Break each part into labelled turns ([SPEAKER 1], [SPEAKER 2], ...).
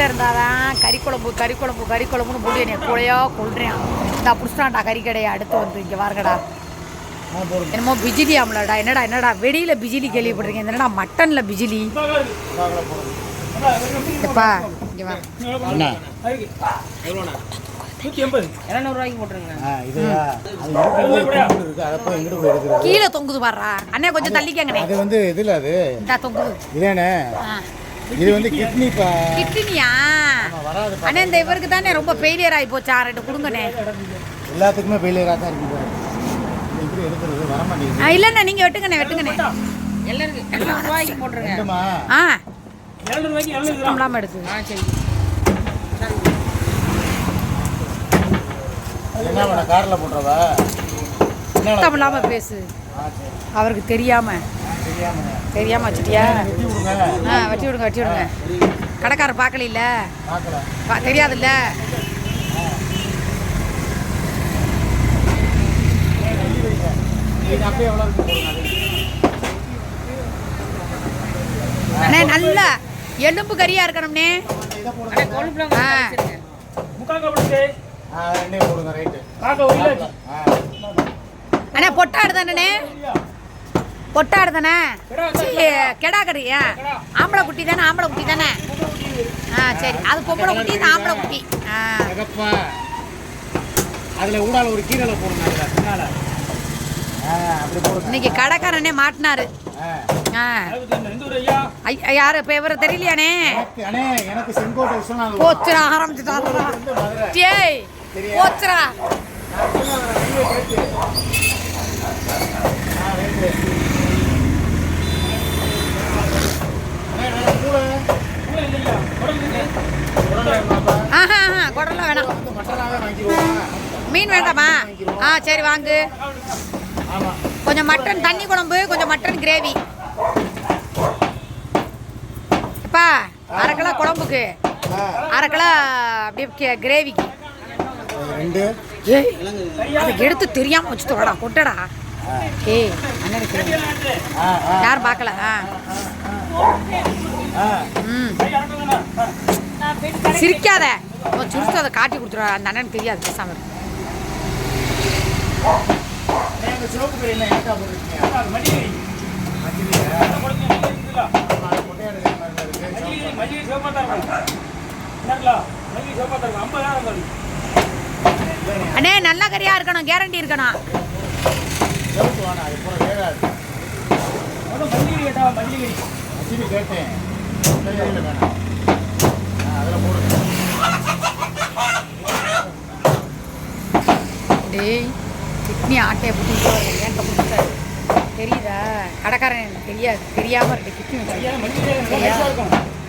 [SPEAKER 1] வீட்டில் இருந்தாதான் கறி குழம்பு கறி குழம்பு கறி குழம்புன்னு போட்டு என்னை கூடையோ கொள்றேன் இந்த புடிச்சிட்டான்டா கறி கடையை அடுத்து வந்து இங்கே வாருங்கடா. என்னமோ பிஜிலி ஆம்லடா என்னடா என்னடா வெளியில் பிஜிலி கேள்விப்படுறீங்க இது என்னடா மட்டனில் பிஜிலி? எப்பா இங்கே வா. கீழே தொங்குது பாடுறா அண்ணே கொஞ்சம் தள்ளிக்கங்கண்ணே.
[SPEAKER 2] அது வந்து இதில் அது.
[SPEAKER 1] தொங்குது.
[SPEAKER 2] இதேண்ணே இது வந்து கிட்னி
[SPEAKER 1] கிட்னியா?
[SPEAKER 2] ஆமா, வராது பா.
[SPEAKER 1] அண்ணே இந்த இவருக்கு தானே ரொம்ப ஃபெயிலியர் ஆகி போச்சா ரெண்டு கொடுங்கண்ணே.
[SPEAKER 2] எல்லாத்துக்குமே ஃபெயிலியராக தான் இருக்குது
[SPEAKER 1] இல்லைண்ணே நீங்கள் வெட்டுங்கண்ணே வெட்டுங்கண்ணே.
[SPEAKER 3] எல்லாருக்கும் போட்டுருங்க
[SPEAKER 1] ஆ எடுத்து
[SPEAKER 2] என்ன காரில் போட்டுறவா
[SPEAKER 1] பேசு. அவருக்கு தெரியாம.
[SPEAKER 2] தெரியாம
[SPEAKER 1] தெரியாம வச்சுட்டியா? ஆ வெட்டி விடுங்க வெட்டி விடுங்க. கடைக்காரர் பார்க்கல தெரியாதுல்ல? அண்ணே நல்ல எலும்பு கறியா இருக்கணும்னே
[SPEAKER 3] அண்ணே கொழுப்புலாம்
[SPEAKER 1] பொட்டாடு தானே கெடா ஆ ஆம்பளை குட்டி தானே ஆம்பளை குட்டி தானே? ஆ சரி. அது பொம்பளை குட்டி இது ஆம்பளை குட்டி. ஆ.
[SPEAKER 2] அதில் ஊடால ஒரு கீரலை போடுங்க
[SPEAKER 1] இன்னைக்கு கடைக்காரனே மாட்டினாரு. யாரு? இப்போ இவரை தெரியலையானே?
[SPEAKER 2] எனக்கு செங்கோட்டை
[SPEAKER 1] போச்சுரா
[SPEAKER 2] மதுரை.
[SPEAKER 1] டேய் போச்சுரா
[SPEAKER 2] நான் சொன்னேன், ரயில்வே கேட்டு. ஆ, ரைட்டு. அண்ணே, நல்லா கூடை.
[SPEAKER 4] கூட இல்லையா உடம்பு இருக்கு.
[SPEAKER 2] உடனே பாப்பா.
[SPEAKER 1] ஆஹா ஆஹா குடலாம் வேணாம்? மீன் வேண்டாமா? ஆ சரி வாங்கு. கொஞ்சம் மட்டன் தண்ணி குழம்பு கொஞ்சம் மட்டன் கிரேவி. அப்பா அரை கிலோ குழம்புக்கு அரை கிலோ அப்படியே கிரேவிக்கு. ஏய் அதை எடுத்து தெரியாம வச்சுட்டு வாடா கொட்டடா. ஏய் அண்ணனுக்கு யாரும் பார்க்கல ஆ. சிரிக்காத. சுருட்டு அதை காட்டி கொடுத்துருவா அந்த அண்ணனுக்கு தெரியாது பேசாம.
[SPEAKER 2] அண்ணே,
[SPEAKER 1] நல்ல கறியா இருக்கணும் கேரண்டி இருக்கணும்.
[SPEAKER 4] கேட்டா, மல்லிகை
[SPEAKER 2] வச்சிரு கேட்டேன். வேணாம். அதுல போடுங்க.
[SPEAKER 1] டேய் கிட்னி ஆட்டையை பிடிச்சிட்டு ஏன்ட்ட பிடிச்சாரு தெரியுதா? கடைக்காரன் எனக்கு தெரியாது. தெரியாம இருக்கு கிட்னி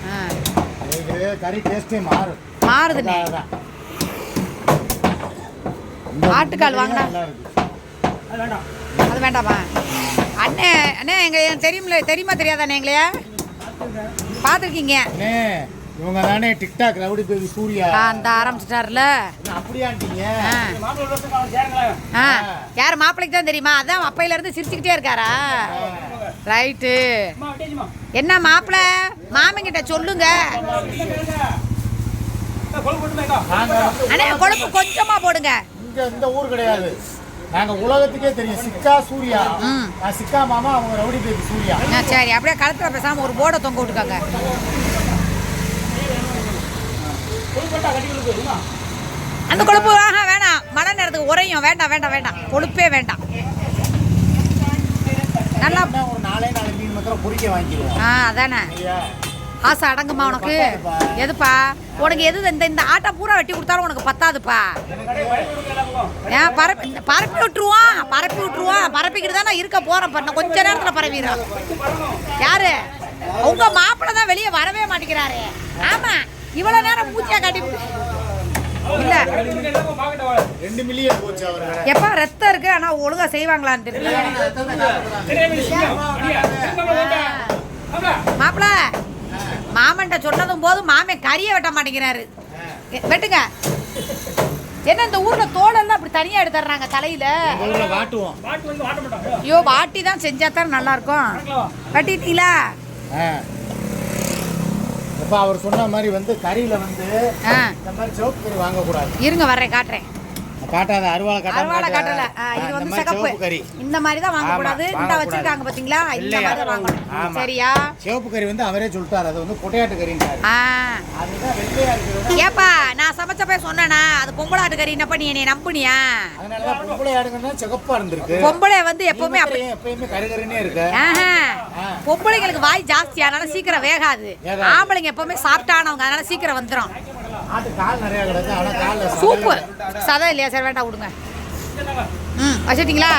[SPEAKER 4] ஆ.
[SPEAKER 2] கறி டேஸ்டே மாறும்.
[SPEAKER 1] மாறுதுண்ணே ஆட்டுக்கால் வாங்கினா.
[SPEAKER 4] அது வேண்டாம்.
[SPEAKER 1] அது வேண்டாமா? அண்ணே அண்ணே எங்க எனக்கு தெரியுமில்ல தெரியுமா தெரியாதாண்ணே எங்களையா? பார்த்துருக்கீங்க.
[SPEAKER 2] இவங்க தானே டிக்டாக் ரவுடி பேபி சூர்யா.
[SPEAKER 1] அந்த ஆரம்பிச்சிட்டாருல.
[SPEAKER 2] என்ன அப்படியான்ட்டீங்க
[SPEAKER 1] ஆ. யார் மாப்பிள்ளைக்கு தான் தெரியுமா? அதான் அப்பையில இருந்து சிரிச்சுக்கிட்டே இருக்காரா? ரைட்டு. என்ன மாப்பிள்ளை? மாமங்கிட்ட சொல்லுங்க. அண்ணே கொழுப்பு கொஞ்சமா போடுங்க.
[SPEAKER 2] இங்க இந்த ஊர் கிடையாது. நாங்க உலகத்துக்கே தெரியும். சிக்கா சூர்யா. நான் சிக்கா மாமா அவங்க ரவுடி பேபி சூர்யா.
[SPEAKER 1] சரி. அப்படியே கழுத்துல பேசாம ஒரு போர்டை தொங்க விட்டுக்கோங்க. அந்த கொழுப்பு ஆஹா வேணாம். மழை நேரத்துக்கு உரையும் வேண்டாம் வேண்டாம் வேண்டாம். கொழுப்பே வேண்டாம். நல்லா
[SPEAKER 2] ஒரு நாலே நாலு மீன் மாத்திரம் பொரிக்க வாங்கிடுவோம்.
[SPEAKER 1] ஆ அதானே. ஆசை அடங்குமா உனக்கு? எதுப்பா? உனக்கு எது இந்த இந்த ஆட்டை பூரா வெட்டி கொடுத்தாலும் உனக்கு பத்தாதுப்பா. ஏன்? பரப்பி பரப்பி விட்டுருவான். பரப்பி விட்டுருவான். பரப்பிக்கிட்டு தானே இருக்க போறேன் பண்ண கொஞ்ச நேரத்தில் பரவிடும் யாரு? உங்க மாப்பிள்ளை தான் வெளியே வரவே மாட்டேங்கிறாரு. ஆமா. இவ்வளவு நேரம் மூச்சியா காட்டி இல்ல.
[SPEAKER 2] ரெண்டு மில்லியன் போச்சு அவரு
[SPEAKER 1] எப்ப ரத்தம் இருக்கு. ஆனா ஒழுங்கா செய்வாங்களான்னு தெரியல.
[SPEAKER 4] தெரியாம விஷயம். அடியா, திரும்ப வேண்டாம். ஆமா.
[SPEAKER 1] மாப்பிள மாமன்ட்ட சொன்னதும் போது மாமன் கறியை வெட்ட மாட்டேங்கிறாரு. வெட்டுங்க. என்ன இந்த ஊர்ல தோலெல்லாம் அப்படி தனியா எடுத்துறாங்க தலையில. ஐயோ வாட்டி தான் செஞ்சா தான் நல்லா இருக்கும். வெட்டிட்டீங்களா?
[SPEAKER 2] ஆ. அப்ப அவர் சொன்ன மாதிரி வந்து கறியில வந்து
[SPEAKER 1] ஆ.
[SPEAKER 2] இந்த மாதிரி சிவப்பு கறி வாங்கக்கூடாது.
[SPEAKER 1] இருங்க வர்றேன் காட்டுறேன்.
[SPEAKER 2] காட்டாத அருவாளை காட்டாத.
[SPEAKER 1] காட்டல. இது வந்து சிகப்பு.
[SPEAKER 2] கறி.
[SPEAKER 1] இந்த மாதிரி தான் வாங்கக்கூடாது.
[SPEAKER 2] ஆமா,
[SPEAKER 1] இந்த. வச்சிருக்காங்க பாத்தீங்களா? இந்த? மாதிரி தான் வாங்கணும். சரியா?
[SPEAKER 2] சிவப்பு கறி வந்து அவரே சொல்லிட்டாரு. அது வந்து கொட்டையாட்டு கறின்றாரு. அதுதான் வெள்ளையா
[SPEAKER 1] ஏப்பா நான் சமைச்சப்ப சொன்னேனா அது பொம்பளை ஆட்டுக்கறி என்னப்பா நீ என்னை நம்புனியா?
[SPEAKER 2] அதனாலதான் பொம்பளை ஆடுங்கன்னா சிகப்பா இருந்திருக்கு.
[SPEAKER 1] பொம்பளை வந்து எப்பவுமே அப்படி
[SPEAKER 2] நீங்க எப்பயுமே கருகருன்னே இருக்கு.
[SPEAKER 1] பொம்பளைங்களுக்கு வாய் ஜாஸ்தி அதனால சீக்கிரம் வேகாது.
[SPEAKER 2] வேகாது.
[SPEAKER 1] ஆம்பளைங்க எப்பவுமே சாப்பிட்டானவங்க அதனால சீக்கிரம் வந்துடும்
[SPEAKER 2] ஆட்டு கால் நிறைய கிடக்கு. ஆனா கால்ல
[SPEAKER 1] சூப்பு. சதம் இல்லையா? சரி வேண்டாம் விடுங்க ம் வச்சுட்டிங்களா?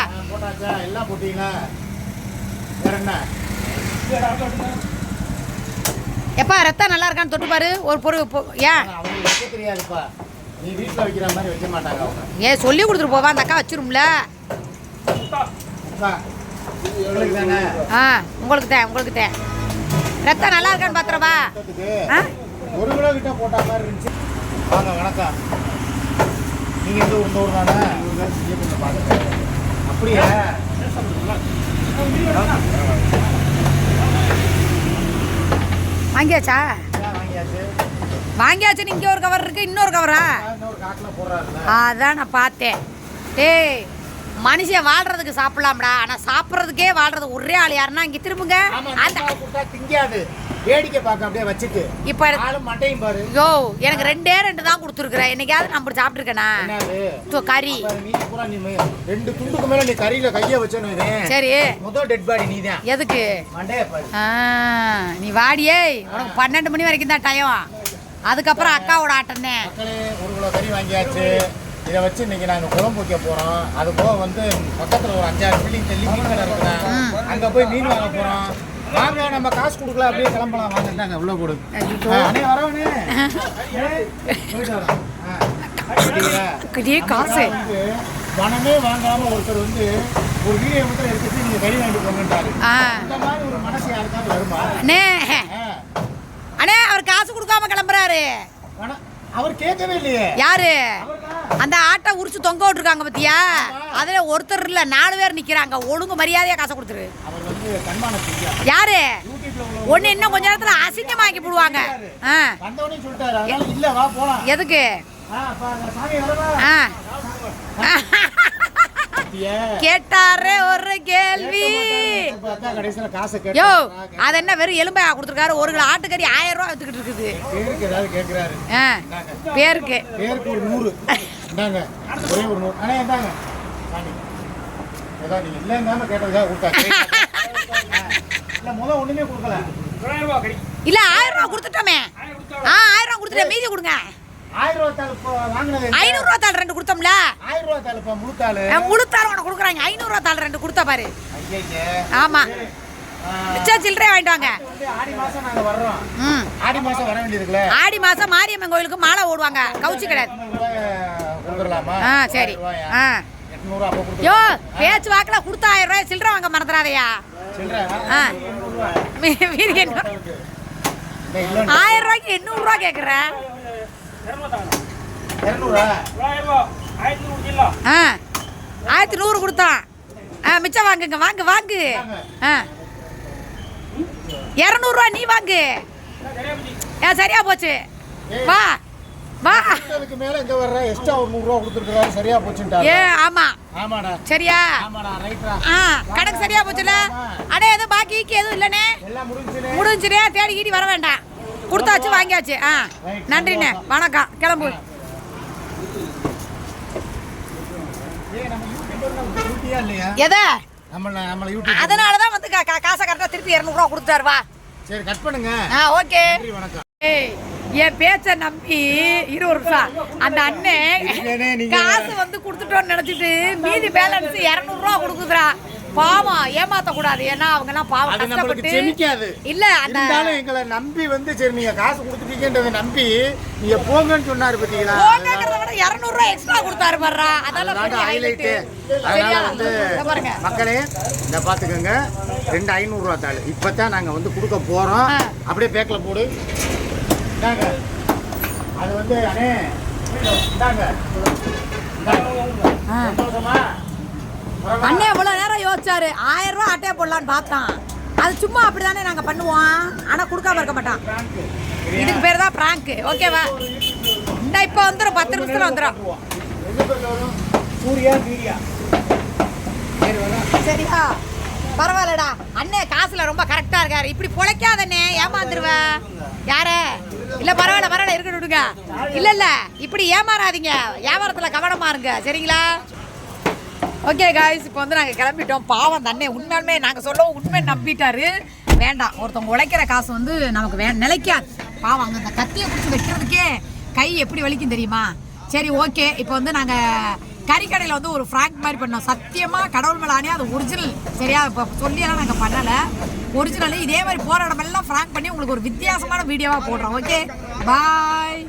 [SPEAKER 2] எல்லாம் போட்டீங்களா?
[SPEAKER 1] எப்பா ரத்தம் நல்லா இருக்கான்னு தொட்டு பாரு. ஒரு பொருள் ஏன்?
[SPEAKER 2] நீ வீட்டுல வைக்கிற மாதிரி வைக்க மாட்டாங்க அவங்க.
[SPEAKER 1] ஏன் சொல்லி கொடுத்துட்டு போவா அந்த அக்கா வச்சிரும்ல. ஆ உங்களுக்கு தான்? உங்களுக்கு தான் ரத்தம் நல்லா இருக்கான்னு ஆ?
[SPEAKER 2] ஒரு கிலோ கிட்ட போட்ட மாதிரி இருந்துச்சு. வாங்க வணக்கம். நீங்க எந்த ஊர் ஊர் தானே பாருங்க அப்படியா
[SPEAKER 1] வாங்கியாச்சா?
[SPEAKER 2] வாங்கியாச்சு
[SPEAKER 1] வாங்கியாச்சுன்னு இங்கே ஒரு கவர் இருக்கு இன்னொரு கவரா
[SPEAKER 2] இன்னொரு காட்டில்
[SPEAKER 1] அதான் நான் பார்த்தேன். டேய் மனுஷன் வாழ்றதுக்கு சாப்பிடலாம்டா. ஆனா சாப்பிட்றதுக்கே வாழ்றது ஒரே ஆள் யாருன்னா இங்க திரும்புங்க.
[SPEAKER 2] திங்காது. வேடிக்கை பார்க்க அப்படியே வச்சுட்டு.
[SPEAKER 1] இப்ப
[SPEAKER 2] மட்டையும் பாரு.
[SPEAKER 1] யோ எனக்கு ரெண்டே ரெண்டு தான் கொடுத்துருக்குறேன் என்னைக்காவது நான் இப்படி சாப்பிட்டுருக்கேனா? தோ, கறி.
[SPEAKER 2] நீ நீ ரெண்டு துண்டுக்கு மேல நீ கறியில கைய வச்சேன்னு.
[SPEAKER 1] சரி.
[SPEAKER 2] முதல் டெட் பாடி நீதான்.
[SPEAKER 1] எதுக்கு?
[SPEAKER 2] மண்டைய பாரு.
[SPEAKER 1] ஆ, நீ வாடியே உனக்கு பன்னெண்டு மணி வரைக்கும் தான் டைம் அதுக்கப்புறம் அக்காவோட ஆட்டம்னே
[SPEAKER 2] ஒரு கிலோ கறி வாங்கியாச்சு. இதை வச்சு இன்னைக்கு நாங்க குழம்பு வைக்க போறோம். அது போக வந்து பக்கத்துல ஒரு அஞ்சாறு பில்டிங் தள்ளி மீன் கடை இருக்குதா? அங்க போய் மீன் வாங்க போறோம். வாங்க நம்ம காசு கொடுக்கல அப்படியே கிளம்பலாம். வாங்கிட்டாங்க உள்ள போடு.
[SPEAKER 1] ஐயோ.
[SPEAKER 2] ஆ, அண்ணே வரவனே போயிட்டு
[SPEAKER 1] காசு.
[SPEAKER 2] பணமே வாங்காம ஒருத்தர் வந்து ஒரு வீடியோ மட்டும் எடுத்துட்டு நீங்க கறி வாங்கிட்டு போங்கன்றாரு. இந்த மாதிரி ஒரு மனசு யாருக்காவது வருமா?
[SPEAKER 1] அண்ணே. அண்ணே அவர் காசு கொடுக்காம கிளம்புறாரு.
[SPEAKER 2] அவர் கேட்கவே இல்லையே.
[SPEAKER 1] யாரு? அந்த ஆட்டை உரிச்சு தொங்க விட்டுருக்காங்க பத்தியா? அதுல ஒருத்தர் இல்ல நாலு பேர் நிக்கிறாங்க. ஒழுங்கு மரியாதையா காசை கொடுத்துரு. யாரு? ஒண்ணு இன்னும் கொஞ்ச நேரத்துல அசிங்கமாக்கி போடுவாங்க. ஆ.
[SPEAKER 2] வந்தவனே சொல்லிட்டாரு. அதனால இல்ல வா போலாம்.
[SPEAKER 1] எதுக்கு?
[SPEAKER 2] ஆ,
[SPEAKER 1] கேட்டாரே ஒரு கேள்வி. யோ அது என்ன வெறும் எலும்பையா கொடுத்துருக்காரு? ஒரு கிலோ ஆட்டுக்கறி ஆயிரம் ரூபா வித்துக்கிட்டு இருக்குது.
[SPEAKER 2] பேருக்கு
[SPEAKER 1] பேருக்கு.
[SPEAKER 2] பேருக்கு ஒரு நூறு. ஒரே ஒரு நூறு. ஆனா இந்தாங்க. சாமி ஏதோ நீங்க இல்லைங்காம கேட்டதுக்காக கொடுத்தாரு இல்ல முத ஒண்ணுமே கொடுக்கல.
[SPEAKER 4] தொள்ளாயிரம் ரூபா கறி
[SPEAKER 1] இல்ல ஆயிரம் ரூபா கொடுத்துட்டோமே. ஆ ஆயிரம் ரூபா கொடுத்துட்டேன். மீதி கொடுங்க.
[SPEAKER 2] ஆயிரம் ரூபா தாள் இப்போ வாங்கினது எங்க?
[SPEAKER 1] ஐநூறு ரூபா தாள் ரெண்டு கொடுத்தோம்ல?
[SPEAKER 2] ஆயிரம் ரூபா தாள் இப்போ முழுத்தாள்
[SPEAKER 1] முழுத்தாள் உனக்கு கொடுக்குறாங்க. ஐநூறு ரூபா தாள் ரெண்டு கொடுத்த பாரு. ஆமா. மிச்சம் சில்லறை வாங்கிட்டு வாங்க.
[SPEAKER 2] ஆடி மாசம் நாங்க வர்றோம்.
[SPEAKER 1] ம்.
[SPEAKER 2] ஆடி மாசம் வர வேண்டியதுக்குல
[SPEAKER 1] ஆடி மாசம் மாரியம்மன் கோயிலுக்கு மாலை ஓடுவாங்க. கவுச்சி கிடையாது ஆ சரி. ஆ. யோ பேச்சு வாக்குல கொடுத்த ஆயிரம் ரூபாய் சில்லறை வாங்க மறந்துடாதயா? ஆ. ஆயிரம் ரூபாய்க்கு எண்ணூறு ரூபா
[SPEAKER 4] இரநூத்தாங்க
[SPEAKER 2] இரநூறா?
[SPEAKER 1] ஆ ஆயிரத்தி நூறு கொடுத்தான் ஆ மிச்சம் வாங்குங்க வாங்கு வாங்கு. ஆ. இரநூறுவா நீ வாங்கு.
[SPEAKER 4] சரியா போச்சு
[SPEAKER 1] ஏ சரியா போச்சு. வா வா.
[SPEAKER 2] அதுக்கு மேல இங்க வர்ற எக்ஸ்ட்ரா ஒரு நூறு ரூபா கொடுத்துருக்காரு சரியா போச்சுட்டாரு
[SPEAKER 1] ஏ ஆமா.
[SPEAKER 2] ஆமாடா.
[SPEAKER 1] சரியா?
[SPEAKER 2] ஆமாடா ரைட்ரா
[SPEAKER 1] ஆ கணக்கு சரியா போச்சுல? அடே எதுவும் பாக்கி கீக்கி எதுவும் இல்லைண்ணே
[SPEAKER 2] எல்லாம் முடிஞ்சுனே.
[SPEAKER 1] முடிஞ்சுனே தேடி கீடி வர வேண்டாம். கொடுத்தாச்சு வாங்கியாச்சு. ஆ நன்றிண்ணே. வணக்கம். கிளம்பு. எதை? அதனால தான் வந்து. காசை கரெக்டாக திருப்பி இரநூறுவா கொடுத்தாரு வா.
[SPEAKER 2] சரி கட் பண்ணுங்க.
[SPEAKER 1] ஆ ஓகே.
[SPEAKER 2] நன்றி வணக்கம்.
[SPEAKER 1] ஏய் என் பேச்ச நம்பி இரு ஒரு நிமிஷம். அந்த அண்ணன் காசு வந்து கொடுத்துட்டோம்னு நினைச்சிட்டு மீதி பேலன்ஸ் இரநூறுவா கொடுக்குதுடா. பாவம் ஏமாத்த கூடாது ஏன்னா அவங்க எல்லாம் பாவம் கஷ்டப்பட்டு
[SPEAKER 2] செமிக்காது.
[SPEAKER 1] இல்ல
[SPEAKER 2] இருந்தாலும் எங்களை நம்பி வந்து சரி நீங்க காசு கொடுத்துட்டீங்கன்றதை நம்பி நீங்க போங்கன்னு சொன்னாரு பாத்தீங்களா?
[SPEAKER 1] போங்கிறத விட இரநூறுவா எக்ஸ்ட்ரா கொடுத்தாரு பாருடா. அதெல்லாம்
[SPEAKER 2] ஹைலைட். அதனால? வந்து மக்களே இந்த பாத்துக்கோங்க ரெண்டு ஐநூறுரூவா தாள். இப்பதான் நாங்க வந்து கொடுக்க போறோம்.
[SPEAKER 1] ஆ.
[SPEAKER 2] அப்படியே பேக்ல போடு. இந்தாங்க. அது வந்து அண்ணே இந்தாங்க. சந்தோஷமா?
[SPEAKER 1] அண்ணே இவ்வளோ நேரம் யோசிச்சாரு? ஆயிரம் ரூபா அட்டையை போடலான்னு பார்த்தான் அது சும்மா அப்படிதானே நாங்கள் பண்ணுவோம். ஆனால் கொடுக்காம இருக்க மாட்டான். இதுக்கு பேர் தான் பிராங்க் ஓகேவா இந்த இப்போ வந்துடும் பத்து நிமிஷத்துல வந்துடும்
[SPEAKER 2] சரியா?
[SPEAKER 1] பரவாயில்லடா. அண்ணே காசுல ரொம்ப கரெக்டா இருக்காரு. இப்படி பொழைக்காதண்ணே. ஏமாந்துருவ. யாரு? இல்ல பரவாயில்ல பரவாயில்ல. இருக்கட்டும் இல்ல இல்ல. இப்படி ஏமாறாதீங்க. வியாபாரத்துல கவனமா இருங்க. சரிங்களா? ஓகே காய்ஸ் இப்போ வந்து நாங்கள் கிளம்பிட்டோம். பாவம் தண்ணே உண்மையாலுமே நாங்கள் சொல்லவும் உண்மை நம்பிட்டாரு. வேண்டாம் ஒருத்தவங்க உழைக்கிற காசு வந்து நமக்கு வே நிலைக்காது. பாவம் அங்கே அந்த கத்தியை பிடிச்சி வைக்கிறதுக்கே கை எப்படி வலிக்கும் தெரியுமா? சரி ஓகே இப்போ வந்து நாங்கள் கறிக்கடையில் வந்து ஒரு ஃப்ராங்க் மாதிரி பண்ணோம். சத்தியமாக கடவுள் மேலானே அது ஒரிஜினல் சரியா? இப்போ சொல்லியெல்லாம் நாங்கள் பண்ணலை. ஒரிஜினல் இதே மாதிரி போகிற இடமெல்லாம் ஃப்ராங்க் பண்ணி உங்களுக்கு ஒரு வித்தியாசமான வீடியோவாக போடுறோம். Okay bye